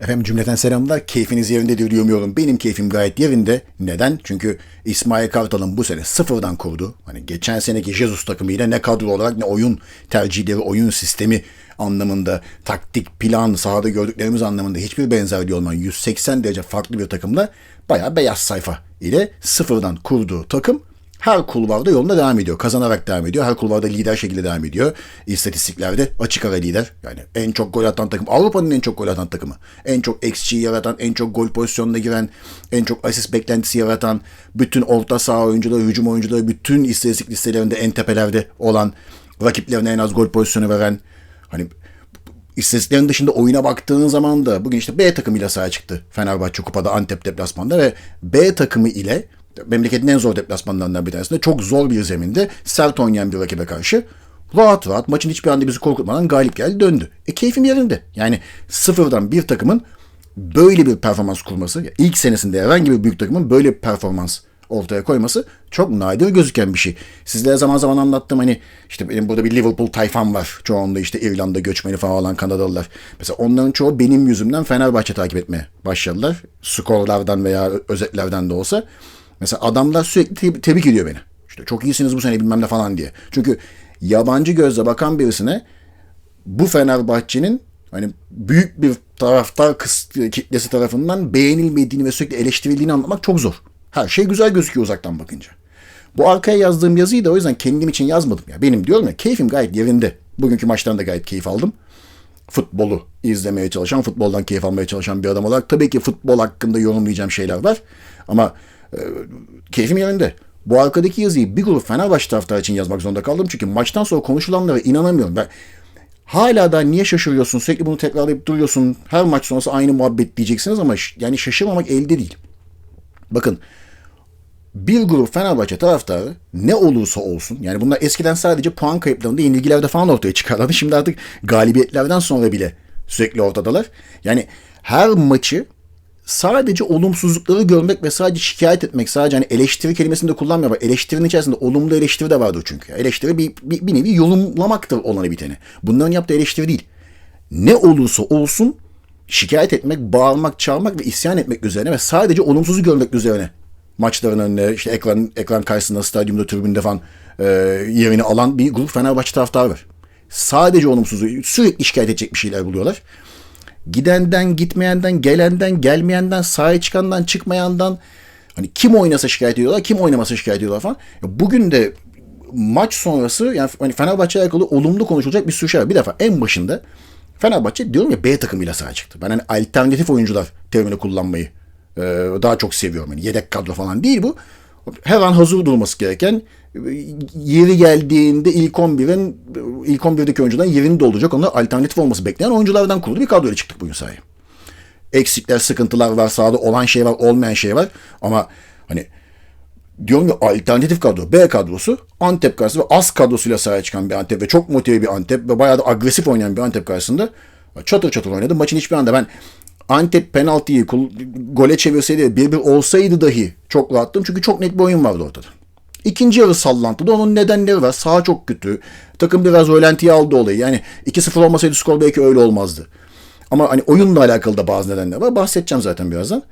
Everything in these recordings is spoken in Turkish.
Efendim cümleten selamlar. Keyfiniz yerinde diyor umuyorum. Benim keyfim gayet yerinde. Neden? Çünkü İsmail Kartal'ın bu sene sıfırdan kurdu. Hani geçen seneki Jesus takımıyla ne kadro olarak ne oyun tercihleri, oyun sistemi anlamında, taktik, plan, sahada gördüklerimiz anlamında hiçbir benzerliği olmayan 180 derece farklı bir takımla bayağı beyaz sayfa ile sıfırdan kurduğu takım her kulvarda yoluna devam ediyor. Kazanarak devam ediyor. Her kulvarda lider şekilde devam ediyor. İstatistiklerde açık ara lider. Yani en çok gol atan takım. Avrupa'nın en çok gol atan takımı. En çok XG yaratan, en çok gol pozisyonuna giren, en çok asist beklentisi yaratan, bütün orta saha oyuncuları, hücum oyuncuları, bütün istatistik listelerinde en tepelerde olan, rakiplerine en az gol pozisyonu veren, hani İstatistiklerin dışında oyuna baktığın zaman da bugün işte B takımıyla sahaya çıktı Fenerbahçe Kupa'da Antep deplasmanda ve B takımı ile memleketin en zor deplasmanlarından bir tanesinde çok zor bir zeminde sert oynayan bir rakibe karşı rahat rahat maçın hiçbir anda bizi korkutmadan galip geldi döndü. E keyfim yerinde. Yani sıfırdan bir takımın böyle bir performans kurması, ilk senesinde herhangi bir büyük takımın böyle bir performans ortaya koyması çok nadir gözüken bir şey. Sizlere zaman zaman anlattım hani işte benim burada bir Liverpool tayfam var. Çoğunda işte İrlanda göçmeni falan olan Kanadalılar. Mesela onların çoğu benim yüzümden Fenerbahçe takip etmeye başladılar. Skorlardan veya özetlerden de olsa. Mesela adamlar sürekli tebrik ediyor beni. İşte çok iyisiniz bu sene bilmem ne falan diye. Çünkü yabancı gözle bakan birisine bu Fenerbahçe'nin hani büyük bir taraftar kitlesi tarafından beğenilmediğini ve sürekli eleştirildiğini anlamak çok zor. Her şey güzel gözüküyor uzaktan bakınca. Bu arkaya yazdığım yazıyı da o yüzden kendim için yazmadım. ya. Benim diyorum ya keyfim gayet yerinde. Bugünkü maçtan da gayet keyif aldım. Futbolu izlemeye çalışan, futboldan keyif almaya çalışan bir adam olarak tabii ki futbol hakkında yorumlayacağım şeyler var. Ama e, keyfim yerinde. Bu arkadaki yazıyı bir grup Fenerbahçe taraftarı için yazmak zorunda kaldım. Çünkü maçtan sonra konuşulanlara inanamıyorum. Ben hala da niye şaşırıyorsun? Sürekli bunu tekrarlayıp duruyorsun. Her maç sonrası aynı muhabbet diyeceksiniz ama yani şaşırmamak elde değil. Bakın bir grup Fenerbahçe taraftarı ne olursa olsun yani bunlar eskiden sadece puan kayıplarında yenilgilerde falan ortaya çıkarlardı. Şimdi artık galibiyetlerden sonra bile sürekli ortadalar. Yani her maçı sadece olumsuzlukları görmek ve sadece şikayet etmek, sadece hani eleştiri kelimesini de kullanmıyor. Eleştirinin içerisinde olumlu eleştiri de vardır çünkü. Eleştiri bir, bir, bir nevi yorumlamaktır olanı biteni. Bunların yaptığı eleştiri değil. Ne olursa olsun şikayet etmek, bağırmak, çağırmak ve isyan etmek üzerine ve sadece olumsuzu görmek üzerine maçların önüne işte ekran ekran karşısında stadyumda tribünde falan e, yerini alan bir grup Fenerbahçe taraftarı var. Sadece olumsuzu sürekli şikayet edecek bir şeyler buluyorlar. Gidenden, gitmeyenden, gelenden, gelmeyenden, sahaya çıkandan, çıkmayandan hani kim oynasa şikayet ediyorlar, kim oynamasa şikayet ediyorlar falan. Ya bugün de maç sonrası yani hani Fenerbahçe alakalı olumlu konuşulacak bir sürü şey var. Bir defa en başında Fenerbahçe diyorum ya B takımıyla sahaya çıktı. Ben hani alternatif oyuncular terimini kullanmayı e, daha çok seviyorum. Yani yedek kadro falan değil bu. Her an hazır durması gereken yeri geldiğinde ilk 11'in ilk 11'deki oyuncudan yerini dolduracak onlar alternatif olması bekleyen oyunculardan kurulu bir kadroyla çıktık bugün sahaya. Eksikler, sıkıntılar var, sahada olan şey var, olmayan şey var ama hani diyorum ya alternatif kadro, B kadrosu Antep karşısında az kadrosuyla sahaya çıkan bir Antep ve çok motive bir Antep ve bayağı da agresif oynayan bir Antep karşısında çatır çatır oynadı. Maçın hiçbir anda ben Antep penaltıyı gole çevirseydi bir bir olsaydı dahi çok rahattım. Çünkü çok net bir oyun vardı ortada. İkinci yarı sallantıda onun nedenleri var. Sağ çok kötü. Takım biraz öğlentiye aldı olayı. Yani 2-0 olmasaydı skor belki öyle olmazdı. Ama hani oyunla alakalı da bazı nedenler var. Bahsedeceğim zaten birazdan.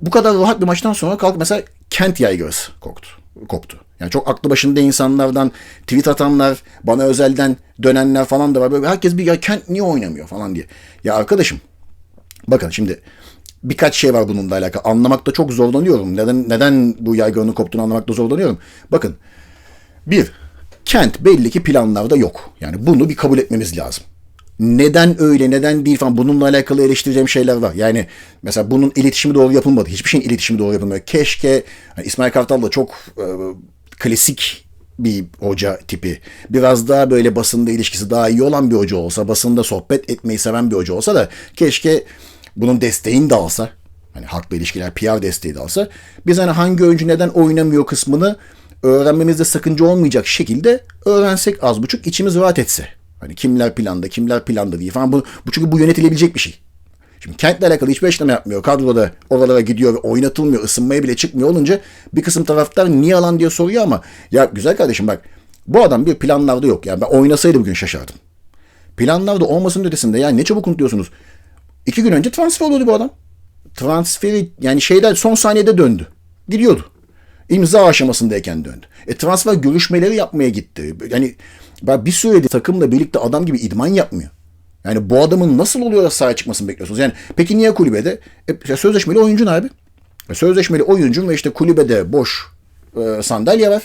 Bu kadar rahat bir maçtan sonra kalk mesela Kent yaygırası koktu, koptu. Yani çok aklı başında insanlardan tweet atanlar, bana özelden dönenler falan da var. Böyle herkes bir ya Kent niye oynamıyor falan diye. Ya arkadaşım bakın şimdi birkaç şey var bununla alakalı. Anlamakta çok zorlanıyorum. Neden neden bu yaygınlığın koptuğunu anlamakta zorlanıyorum. Bakın bir, Kent belli ki planlarda yok. Yani bunu bir kabul etmemiz lazım neden öyle neden değil falan bununla alakalı eleştireceğim şeyler var. Yani mesela bunun iletişimi doğru yapılmadı. Hiçbir şeyin iletişimi doğru yapılmıyor. Keşke hani İsmail Kartal da çok e, klasik bir hoca tipi. Biraz daha böyle basında ilişkisi daha iyi olan bir hoca olsa, basında sohbet etmeyi seven bir hoca olsa da keşke bunun desteğini de alsa. Hani halkla ilişkiler PR desteği de alsa. Biz hani hangi oyuncu neden oynamıyor kısmını öğrenmemizde sakınca olmayacak şekilde öğrensek az buçuk içimiz rahat etse. Hani kimler planda, kimler planda diye falan. Bu, bu çünkü bu yönetilebilecek bir şey. Şimdi kentle alakalı hiçbir işlem yapmıyor. Kadroda oralara gidiyor ve oynatılmıyor, ısınmaya bile çıkmıyor olunca bir kısım taraftar niye alan diye soruyor ama ya güzel kardeşim bak bu adam bir planlarda yok. Yani ben oynasaydı bugün şaşardım. Planlarda olmasının ötesinde yani ne çabuk unutuyorsunuz. İki gün önce transfer oldu bu adam. Transferi yani şeyler son saniyede döndü. Gidiyordu. İmza aşamasındayken döndü. E transfer görüşmeleri yapmaya gitti. Yani bir süredir takımla birlikte adam gibi idman yapmıyor. Yani bu adamın nasıl oluyor da sahaya çıkmasını bekliyorsunuz? Yani peki niye kulübede? E, sözleşmeli oyuncun abi. E, sözleşmeli oyuncun ve işte kulübede boş e, sandalye var.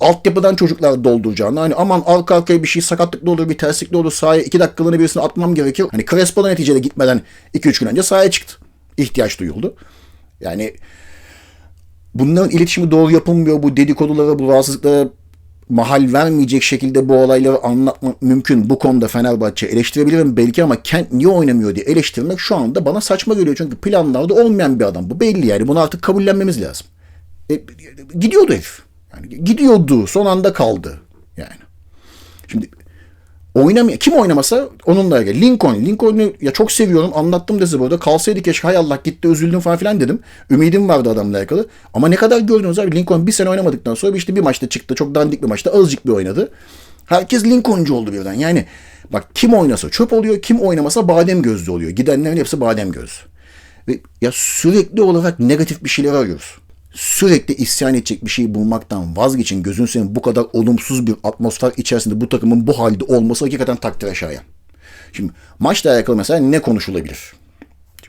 Altyapıdan çocuklar dolduracağını hani aman arka arkaya bir şey sakatlıklı olur bir terslikli olur sahaya iki dakikalığını birisine atmam gerekir. Hani Crespo da neticede gitmeden 2-3 gün önce sahaya çıktı. İhtiyaç duyuldu. Yani bunların iletişimi doğru yapılmıyor. Bu dedikodulara, bu rahatsızlıklara mahal vermeyecek şekilde bu olayları anlatmak mümkün. Bu konuda Fenerbahçe eleştirebilirim belki ama Kent niye oynamıyor diye eleştirmek şu anda bana saçma geliyor. Çünkü planlarda olmayan bir adam. Bu belli yani. Bunu artık kabullenmemiz lazım. E, gidiyordu herif. Yani gidiyordu. Son anda kaldı. Yani. Şimdi oynamıyor. Kim oynamasa onunla ilgili. Lincoln. Lincoln'u ya çok seviyorum. Anlattım da size burada. Kalsaydı keşke hay Allah gitti üzüldüm falan filan dedim. Ümidim vardı adamla alakalı. Ama ne kadar gördünüz abi. Lincoln bir sene oynamadıktan sonra işte bir maçta çıktı. Çok dandik bir maçta. Azıcık bir oynadı. Herkes Lincolncu oldu birden. Yani bak kim oynasa çöp oluyor. Kim oynamasa badem gözlü oluyor. Gidenlerin hepsi badem göz. Ve ya sürekli olarak negatif bir şeyler arıyoruz sürekli isyan edecek bir şey bulmaktan vazgeçin. Gözün senin bu kadar olumsuz bir atmosfer içerisinde bu takımın bu halde olması hakikaten takdir şayan. Şimdi maçla alakalı mesela ne konuşulabilir?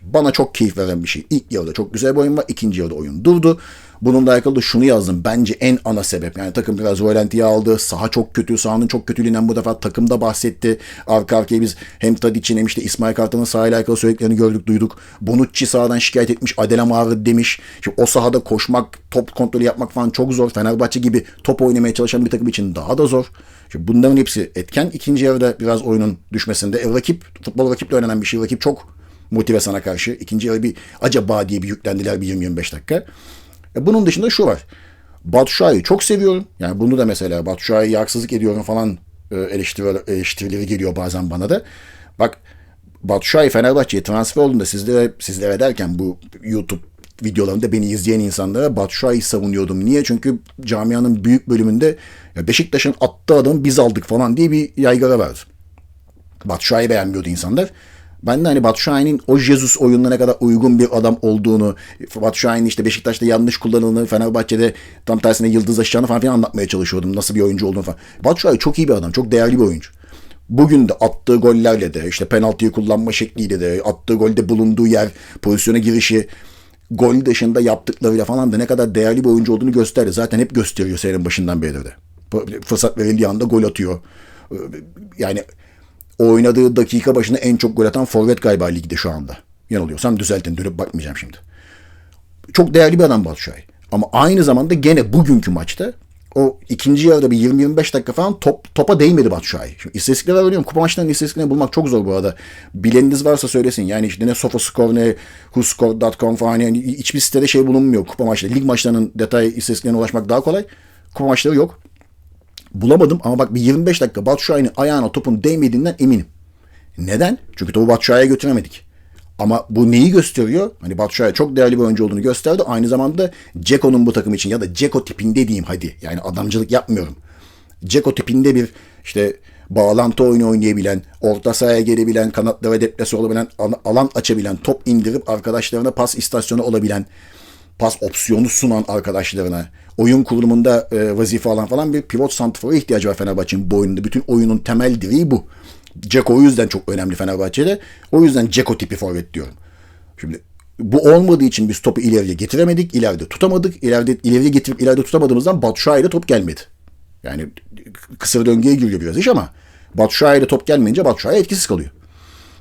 Bana çok keyif veren bir şey. İlk yarıda çok güzel bir oyun var. İkinci yarıda oyun durdu. Bununla alakalı da şunu yazdım. Bence en ana sebep. Yani takım biraz volantiye aldı. Saha çok kötü. Sahanın çok kötülüğünden bu defa takımda bahsetti. Arka arkaya biz hem Tadic'in hem işte İsmail Kartal'ın sahayla alakalı söylediklerini gördük duyduk. Bonucci sahadan şikayet etmiş. Adelem ağrı demiş. Şimdi o sahada koşmak, top kontrolü yapmak falan çok zor. Fenerbahçe gibi top oynamaya çalışan bir takım için daha da zor. Şimdi bunların hepsi etken. ikinci yarıda biraz oyunun düşmesinde. E, rakip, futbol rakiple oynanan bir şey. Rakip çok motive sana karşı. İkinci yarı bir acaba diye bir yüklendiler bir 20-25 dakika. E bunun dışında şu var. Batu çok seviyorum. Yani bunu da mesela Batu Şua'yı haksızlık ediyorum falan e, eleştiri, eleştirileri geliyor bazen bana da. Bak Batu Şua'yı Fenerbahçe'ye transfer olduğunda sizlere, sizlere derken bu YouTube videolarında beni izleyen insanlara Batu Şua'yı savunuyordum. Niye? Çünkü camianın büyük bölümünde Beşiktaş'ın attığı adamı biz aldık falan diye bir yaygara vardı. Batu Şua'yı beğenmiyordu insanlar. Ben de hani Batu Şahin'in o Jesus oyununa kadar uygun bir adam olduğunu, Batu Şahin'in işte Beşiktaş'ta yanlış kullanıldığını, Fenerbahçe'de tam tersine yıldız aşacağını falan filan anlatmaya çalışıyordum. Nasıl bir oyuncu olduğunu falan. Batu Şahin çok iyi bir adam, çok değerli bir oyuncu. Bugün de attığı gollerle de, işte penaltıyı kullanma şekliyle de, attığı golde bulunduğu yer, pozisyona girişi, gol dışında yaptıklarıyla falan da ne kadar değerli bir oyuncu olduğunu gösterdi. Zaten hep gösteriyor serinin başından beri de. Fırsat verildiği anda gol atıyor. Yani oynadığı dakika başına en çok gol atan forvet galiba ligde şu anda. Yanılıyorsam düzeltin dönüp bakmayacağım şimdi. Çok değerli bir adam Şahin. Ama aynı zamanda gene bugünkü maçta o ikinci yarıda bir 20-25 dakika falan top, topa değmedi Şahin. Şimdi istatistikler arıyorum. Kupa maçlarının istatistiklerini bulmak çok zor bu arada. Bileniniz varsa söylesin. Yani işte ne SofaScore ne WhoScore.com falan yani hiçbir sitede şey bulunmuyor kupa maçları. Lig maçlarının detay istatistiklerine ulaşmak daha kolay. Kupa maçları yok bulamadım ama bak bir 25 dakika Batshuayi'nin ayağına topun değmediğinden eminim. Neden? Çünkü topu Batshuayi'ye götüremedik. Ama bu neyi gösteriyor? Hani Batshuayi çok değerli bir oyuncu olduğunu gösterdi. Aynı zamanda Ceko'nun bu takım için ya da Ceko tipinde diyeyim hadi. Yani adamcılık yapmıyorum. Ceko tipinde bir işte bağlantı oyunu oynayabilen, orta sahaya gelebilen, kanatlara deplase olabilen, alan açabilen, top indirip arkadaşlarına pas istasyonu olabilen, pas opsiyonu sunan arkadaşlarına, oyun kurulumunda e, vazife alan falan bir pivot santrfora ihtiyacı var Fenerbahçe'nin bu. Bütün oyunun temel direği bu. Ceko o yüzden çok önemli Fenerbahçe'de. O yüzden Ceko tipi forvet diyorum. Şimdi bu olmadığı için biz topu ileriye getiremedik. ileride tutamadık. İleride ileriye getirip ileride tutamadığımızdan Batshuayi'de top gelmedi. Yani kısır döngüye giriyor biraz iş ama Batshuayi'de top gelmeyince Batshuayi etkisiz kalıyor.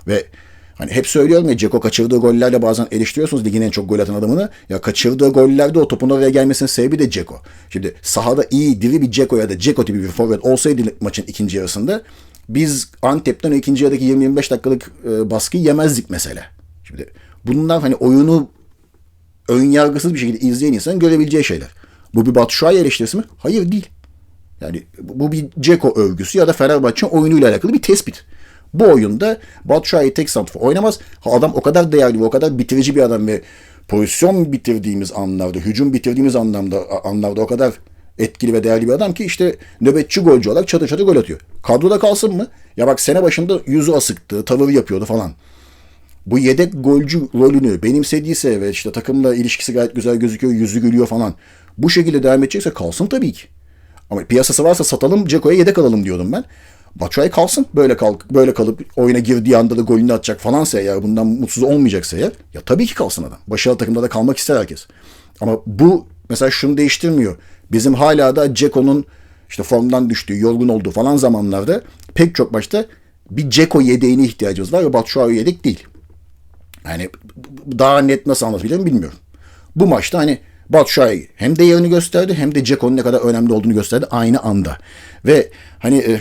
Ve Hani hep söylüyorum ya Ceko kaçırdığı gollerle bazen eleştiriyorsunuz ligin en çok gol atan adamını. Ya kaçırdığı gollerde o topun oraya gelmesinin sebebi de Ceko. Şimdi sahada iyi diri bir Ceko ya da Ceko tipi bir forvet olsaydı maçın ikinci yarısında biz Antep'ten o ikinci yarıdaki 20-25 dakikalık e, baskıyı yemezdik mesela. Şimdi bunlar hani oyunu ön yargısız bir şekilde izleyen insan görebileceği şeyler. Bu bir Batu Şuay eleştirisi mi? Hayır değil. Yani bu bir Ceko övgüsü ya da Fenerbahçe'nin oyunuyla alakalı bir tespit. Bu oyunda Batshuayi tek santrfor oynamaz. Adam o kadar değerli ve o kadar bitirici bir adam ve pozisyon bitirdiğimiz anlarda, hücum bitirdiğimiz anlamda anlarda o kadar etkili ve değerli bir adam ki işte nöbetçi golcü olarak çatır çatır gol atıyor. Kadroda kalsın mı? Ya bak sene başında yüzü asıktı, tavır yapıyordu falan. bu yedek golcü rolünü benimsediyse ve işte takımla ilişkisi gayet güzel gözüküyor, yüzü gülüyor falan. Bu şekilde devam edecekse kalsın tabii ki. Ama piyasası varsa satalım, Ceko'ya yedek alalım diyordum ben. Batshuayi kalsın. Böyle kal böyle kalıp oyuna girdiği anda da golünü atacak falansa eğer bundan mutsuz olmayacaksa eğer ya tabii ki kalsın adam. Başarılı takımda da kalmak ister herkes. Ama bu mesela şunu değiştirmiyor. Bizim hala da Ceko'nun işte formdan düştüğü, yorgun olduğu falan zamanlarda pek çok başta bir Ceko yedeğine ihtiyacımız var ve Batshuayi yedek değil. Yani daha net nasıl anlatabilirim bilmiyorum. Bu maçta hani Batshuayi hem de yerini gösterdi hem de Ceko'nun ne kadar önemli olduğunu gösterdi aynı anda. Ve hani e,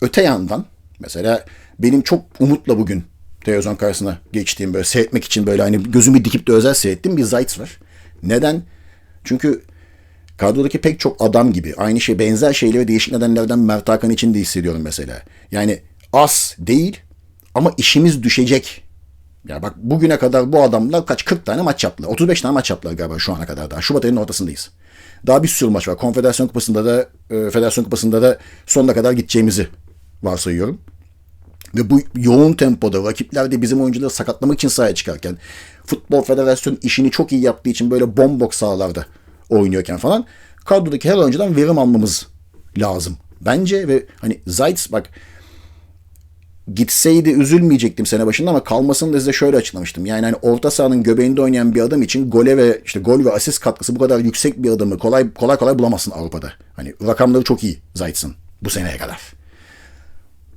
öte yandan mesela benim çok umutla bugün televizyon karşısına geçtiğim böyle seyretmek için böyle hani gözümü dikip de özel seyrettiğim bir Zayt var. Neden? Çünkü kadrodaki pek çok adam gibi aynı şey benzer şeyleri değişik nedenlerden Mert Hakan için de hissediyorum mesela. Yani az değil ama işimiz düşecek. Ya bak bugüne kadar bu adamlar kaç 40 tane maç yaptılar. 35 tane maç yaptılar galiba şu ana kadar daha. Şubat ayının ortasındayız. Daha bir sürü maç var. Konfederasyon Kupası'nda da e, Federasyon Kupası'nda da sonuna kadar gideceğimizi varsayıyorum. Ve bu yoğun tempoda rakipler de bizim oyuncuları sakatlamak için sahaya çıkarken Futbol Federasyonu işini çok iyi yaptığı için böyle bombok sahalarda oynuyorken falan kadrodaki her oyuncudan verim almamız lazım. Bence ve hani Zayt bak gitseydi üzülmeyecektim sene başında ama kalmasını da size şöyle açıklamıştım. Yani hani orta sahanın göbeğinde oynayan bir adam için gole ve işte gol ve asist katkısı bu kadar yüksek bir adamı kolay kolay kolay bulamazsın Avrupa'da. Hani rakamları çok iyi Zayt'sın bu seneye kadar.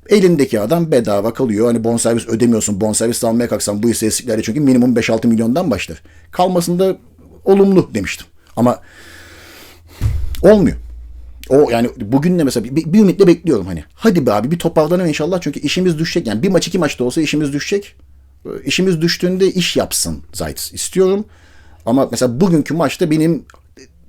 Elindeki adam bedava kalıyor. Hani bonservis ödemiyorsun. Bonservis almaya kalksan bu istatistiklerde çünkü minimum 5-6 milyondan başlar. Kalmasında olumlu demiştim. Ama olmuyor. O yani bugün de mesela bir, bir ümitle bekliyorum hani. Hadi be abi bir toparlanın inşallah çünkü işimiz düşecek. Yani bir maç iki maçta olsa işimiz düşecek. İşimiz düştüğünde iş yapsın Zayt istiyorum. Ama mesela bugünkü maçta benim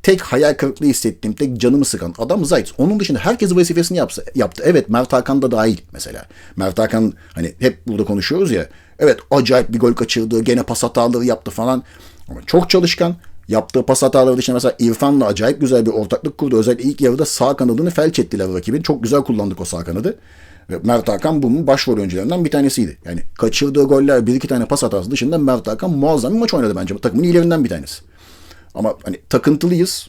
tek hayal kırıklığı hissettiğim, tek canımı sıkan adam Zayt. Onun dışında herkes vazifesini yapsa, yaptı. Evet Mert Hakan da dahil mesela. Mert Hakan hani hep burada konuşuyoruz ya. Evet acayip bir gol kaçırdı, gene pas hataları yaptı falan. Ama çok çalışkan. Yaptığı pas hataları dışında mesela İrfan'la acayip güzel bir ortaklık kurdu. Özellikle ilk yarıda sağ kanadını felç ettiler rakibin. Çok güzel kullandık o sağ kanadı. Ve Mert Hakan bunun başrol oyuncularından bir tanesiydi. Yani kaçırdığı goller bir iki tane pas hatası dışında Mert Hakan muazzam bir maç oynadı bence. Takımın iyilerinden bir tanesi. Ama hani takıntılıyız.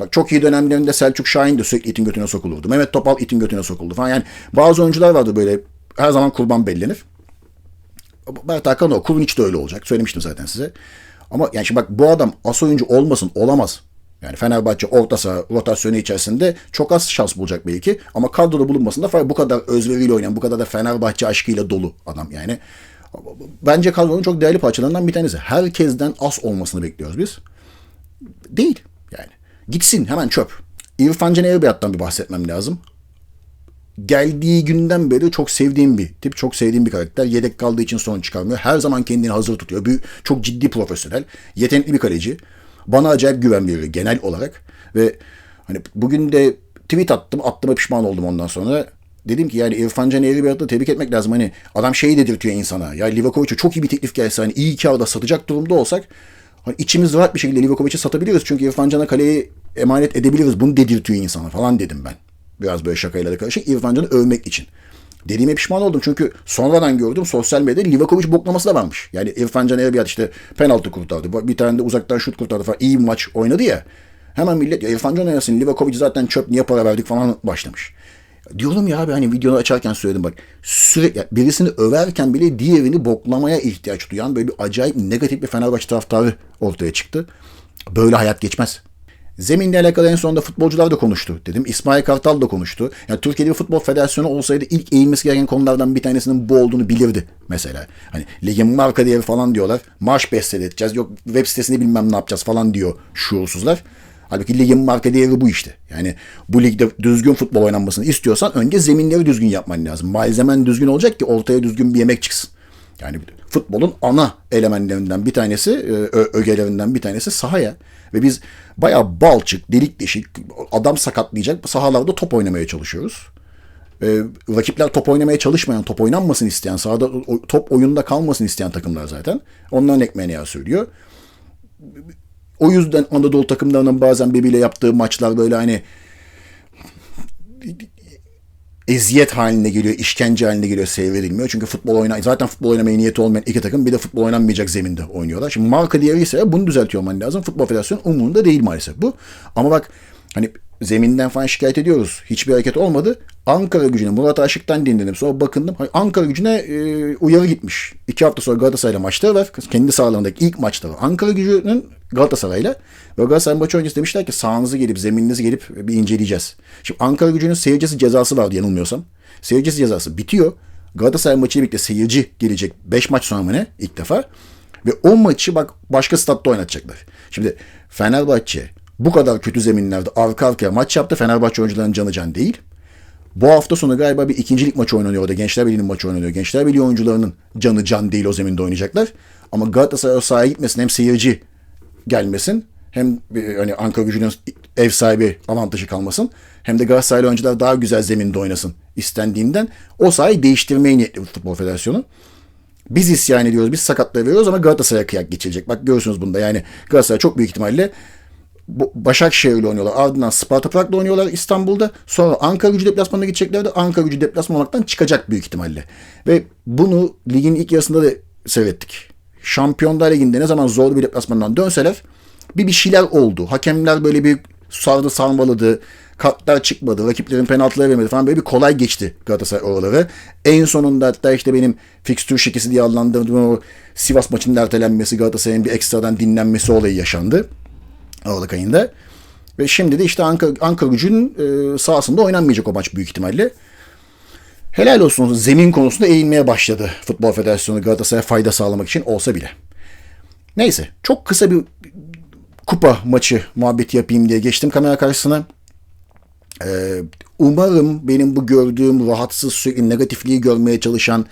Bak çok iyi dönemlerinde Selçuk Şahin de sürekli itin götüne sokulurdu. Mehmet Topal itin götüne sokuldu falan. Yani bazı oyuncular vardı böyle her zaman kurban bellenir. Mert Hakan o. Kulunic de öyle olacak. Söylemiştim zaten size. Ama yani şimdi bak bu adam as oyuncu olmasın olamaz. Yani Fenerbahçe orta saha rotasyonu içerisinde çok az şans bulacak belki. Ama kadroda bulunmasında bu kadar özveriyle oynayan, bu kadar da Fenerbahçe aşkıyla dolu adam yani. Bence kadronun çok değerli parçalarından bir tanesi. Herkesten as olmasını bekliyoruz biz. Değil yani. Gitsin hemen çöp. İrfan Can Erbiyat'tan bir bahsetmem lazım. Geldiği günden beri çok sevdiğim bir tip, çok sevdiğim bir karakter. Yedek kaldığı için sorun çıkarmıyor. Her zaman kendini hazır tutuyor. Bir, çok ciddi profesyonel, yetenekli bir kaleci. Bana acayip güven veriyor genel olarak. Ve hani bugün de tweet attım, attığıma pişman oldum ondan sonra. Dedim ki yani İrfan Can Erbiyat'ı tebrik etmek lazım. Hani adam şeyi dedirtiyor insana. Ya Livakovic'e çok iyi bir teklif gelse hani iyi kağıda satacak durumda olsak Hani içimiz rahat bir şekilde Livakovic'i satabiliriz. Çünkü İrfan Can'a kaleyi emanet edebiliriz. Bunu dedirtiyor insana falan dedim ben. Biraz böyle şakayla da karışık. İrfan Can'ı övmek için. Dediğime pişman oldum çünkü sonradan gördüm sosyal medyada Livakovic boklaması da varmış. Yani İrfan Can Erbiyat işte penaltı kurtardı. Bir tane de uzaktan şut kurtardı falan. İyi maç oynadı ya. Hemen millet ya İrfan Can oynasın Livakovic zaten çöp niye para verdik falan başlamış. Diyorum ya abi hani videonu açarken söyledim bak. Sürekli birisini överken bile diğerini boklamaya ihtiyaç duyan böyle bir acayip negatif bir Fenerbahçe taraftarı ortaya çıktı. Böyle hayat geçmez. Zeminle alakalı en sonunda futbolcular da konuştu dedim. İsmail Kartal da konuştu. Yani Türkiye'de bir futbol federasyonu olsaydı ilk eğilmesi gereken konulardan bir tanesinin bu olduğunu bilirdi mesela. Hani ligin marka değeri falan diyorlar. Marş edeceğiz. Yok web sitesini bilmem ne yapacağız falan diyor şuursuzlar. Halbuki ligin marka değeri bu işte. Yani bu ligde düzgün futbol oynanmasını istiyorsan önce zeminleri düzgün yapman lazım. Malzemen düzgün olacak ki ortaya düzgün bir yemek çıksın. Yani futbolun ana elementlerinden bir tanesi, e, ögelerinden bir tanesi sahaya. Ve biz bayağı balçık, delik deşik, adam sakatlayacak sahalarda top oynamaya çalışıyoruz. E, rakipler top oynamaya çalışmayan, top oynanmasın isteyen, sahada top oyunda kalmasın isteyen takımlar zaten. Onların ekmeğine yağ söylüyor o yüzden Anadolu takımlarının bazen birbiriyle yaptığı maçlar böyle hani eziyet haline geliyor, işkence haline geliyor, seyredilmiyor. Çünkü futbol oyna zaten futbol oynamaya niyeti olmayan iki takım bir de futbol oynanmayacak zeminde oynuyorlar. Şimdi marka değeri ise bunu düzeltiyor olman lazım. Futbol Federasyonu umurunda değil maalesef bu. Ama bak hani zeminden falan şikayet ediyoruz. Hiçbir hareket olmadı. Ankara gücüne Murat Aşık'tan dinledim. Sonra bakındım. Ankara gücüne e, uyarı gitmiş. İki hafta sonra Galatasaray'la maçları var. Kendi sahalarındaki ilk maçları. Ankara gücünün Galatasaray'la. Ve Galatasaray maçı öncesi demişler ki sahanızı gelip zemininizi gelip bir inceleyeceğiz. Şimdi Ankara gücünün seyircisi cezası vardı yanılmıyorsam. Seyircisi cezası bitiyor. Galatasaray maçıyla birlikte seyirci gelecek 5 maç sonra mı ne ilk defa. Ve o maçı bak başka statta oynatacaklar. Şimdi Fenerbahçe bu kadar kötü zeminlerde arka arkaya maç yaptı. Fenerbahçe oyuncularının canı can değil. Bu hafta sonu galiba bir ikincilik maçı oynanıyor orada. Gençler Birliği'nin maçı oynanıyor. Gençler Birliği oyuncularının canı can değil o zeminde oynayacaklar. Ama Galatasaray sahaya gitmesin hem seyirci gelmesin hem hani Ankara gücünün ev sahibi avantajı kalmasın. Hem de Galatasaraylı oyuncular daha güzel zeminde oynasın istendiğinden o sahayı değiştirmeye niyetli Futbol Federasyonu. Biz isyan ediyoruz, biz sakatlığı veriyoruz ama Galatasaray'a kıyak geçilecek. Bak görüyorsunuz bunda yani Galatasaray çok büyük ihtimalle Başakşehir'le oynuyorlar. Ardından Sparta Prag'la oynuyorlar İstanbul'da. Sonra Ankara gücü deplasmanına gidecekler de Ankara gücü deplasman olmaktan çıkacak büyük ihtimalle. Ve bunu ligin ilk yarısında da seyrettik. Şampiyonlar Ligi'nde ne zaman zorlu bir deplasmandan dönseler bir bir şeyler oldu. Hakemler böyle bir sardı sarmaladı. Kartlar çıkmadı. Rakiplerin penaltıları vermedi falan. Böyle bir kolay geçti Galatasaray oraları. En sonunda hatta işte benim fikstür şekisi diye adlandırdığım o Sivas maçının ertelenmesi Galatasaray'ın bir ekstradan dinlenmesi olayı yaşandı. Aralık ayında. Ve şimdi de işte Ankara, Ankara gücünün e, sahasında oynanmayacak o maç büyük ihtimalle. Helal olsun zemin konusunda eğilmeye başladı Futbol Federasyonu Galatasaray'a fayda sağlamak için olsa bile. Neyse çok kısa bir kupa maçı muhabbeti yapayım diye geçtim kamera karşısına. Ee, umarım benim bu gördüğüm rahatsız sürekli negatifliği görmeye çalışan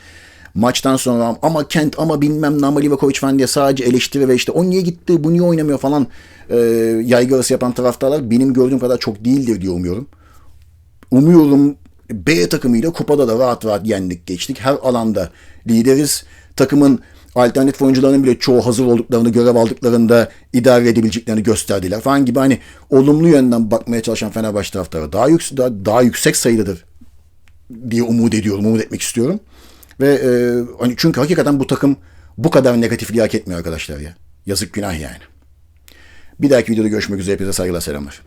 maçtan sonra ama Kent ama bilmem ne ama Livakovic falan diye sadece eleştiri ve işte o niye gitti bu niye oynamıyor falan e, yaygarası yapan taraftarlar benim gördüğüm kadar çok değildir diye umuyorum. Umuyorum B takımıyla kupada da rahat rahat yendik geçtik. Her alanda lideriz. Takımın alternatif oyuncularının bile çoğu hazır olduklarını, görev aldıklarında idare edebileceklerini gösterdiler falan gibi hani olumlu yönden bakmaya çalışan Fenerbahçe taraftarı daha, yüksek, daha, daha yüksek sayıdadır diye umut ediyorum, umut etmek istiyorum. Ve e, hani çünkü hakikaten bu takım bu kadar negatifliği hak etmiyor arkadaşlar ya. Yazık günah yani. Bir dahaki videoda görüşmek üzere. Hepinize saygılar selamlar.